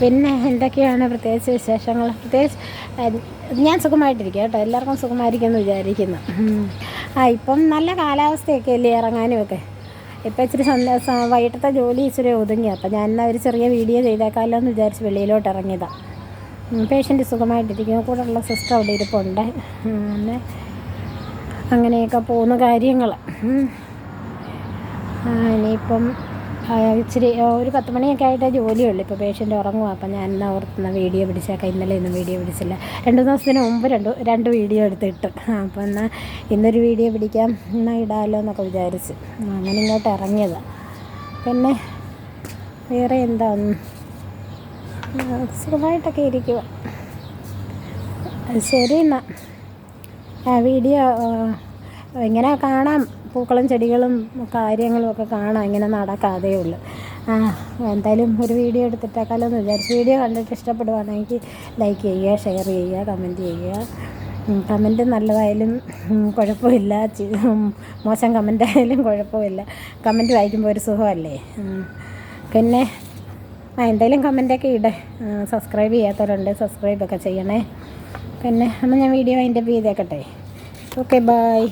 പിന്നെ എന്തൊക്കെയാണ് പ്രത്യേകിച്ച് വിശേഷങ്ങൾ? പ്രത്യേകിച്ച് ഞാൻ സുഖമായിട്ടിരിക്കുക കേട്ടോ. എല്ലാവർക്കും സുഖമായിരിക്കുമെന്ന് വിചാരിക്കുന്നു. ആ ഇപ്പം നല്ല കാലാവസ്ഥയൊക്കെ അല്ലേ ഇറങ്ങാനും ഒക്കെ ഇപ്പം ഇച്ചിരി സന്ദേശം വൈകിട്ടത്തെ ജോലി ഇച്ചിരി ഒതുങ്ങി. അപ്പം ഞാൻ എന്നാൽ ഒരു ചെറിയ വീഡിയോ ചെയ്തേക്കാമല്ലോ എന്ന് വിചാരിച്ച് വെളിയിലോട്ട് ഇറങ്ങിയതാണ് പേഷ്യന്റ് സുഖമായിട്ടിരിക്കുന്നു. കൂടെ ഉള്ള സിസ്റ്റർ അവിടെ ഇരിപ്പുണ്ട്. പിന്നെ അങ്ങനെയൊക്കെ പോകുന്ന കാര്യങ്ങൾ ഇനിയിപ്പം ഇച്ചിരി ഒരു പത്ത് മണിയൊക്കെ ആയിട്ടേ ജോലിയുള്ളൂ. ഇപ്പോൾ പേഷ്യന്റ് ഉറങ്ങുക അപ്പം ഞാൻ എന്നാൽ ഓർത്തുന്ന വീഡിയോ പിടിച്ചേക്കാം. ഇന്നലെ ഇന്നും വീഡിയോ പിടിച്ചില്ല. രണ്ട് ദിവസത്തിന് മുമ്പ് രണ്ട് രണ്ട് വീഡിയോ എടുത്തിട്ട് അപ്പോൾ എന്നാൽ ഇന്നൊരു വീഡിയോ പിടിക്കാം. എന്നാൽ ഇടാമല്ലോ എന്നൊക്കെ വിചാരിച്ച്. അങ്ങനെ ഇങ്ങോട്ട് ഇറങ്ങിയത്. പിന്നെ വേറെ എന്താ? ഉം, ആ, സുഖമായിട്ടൊക്കെ ഇരിക്കുക ശരി എന്നാൽ വീഡിയോ ഇങ്ങനെ കാണാം. പൂക്കളും ചെടികളും കാര്യങ്ങളും ഒക്കെ കാണാം. ഇങ്ങനെ നടക്കാതേ ഉള്ളൂ. എന്തായാലും ഒരു വീഡിയോ എടുത്തിട്ടേക്കാലോ എന്ന് വിചാരിച്ചു. വീഡിയോ കണ്ടിട്ട് ഇഷ്ടപ്പെടുവാണെങ്കിൽ ലൈക്ക് ചെയ്യുക ഷെയർ ചെയ്യുക കമന്റ് ചെയ്യുക. കമന്റ് നല്ലതായാലും കുഴപ്പമില്ല. മോശം കമന്റ് ആയാലും കുഴപ്പമില്ല. കമന്റ് വായിക്കുമ്പോൾ ഒരു സുഖമല്ലേ? പിന്നെ ആ എന്തെങ്കിലും കമന്റൊക്കെ ഇടേ. സബ്സ്ക്രൈബ് ചെയ്യാത്തവരുണ്ട് സബ്സ്ക്രൈബൊക്കെ ചെയ്യണേ. പിന്നെ എന്നാൽ ഞാൻ വീഡിയോ അതിന്റെ ചെയ്തേക്കട്ടെ. Okay bye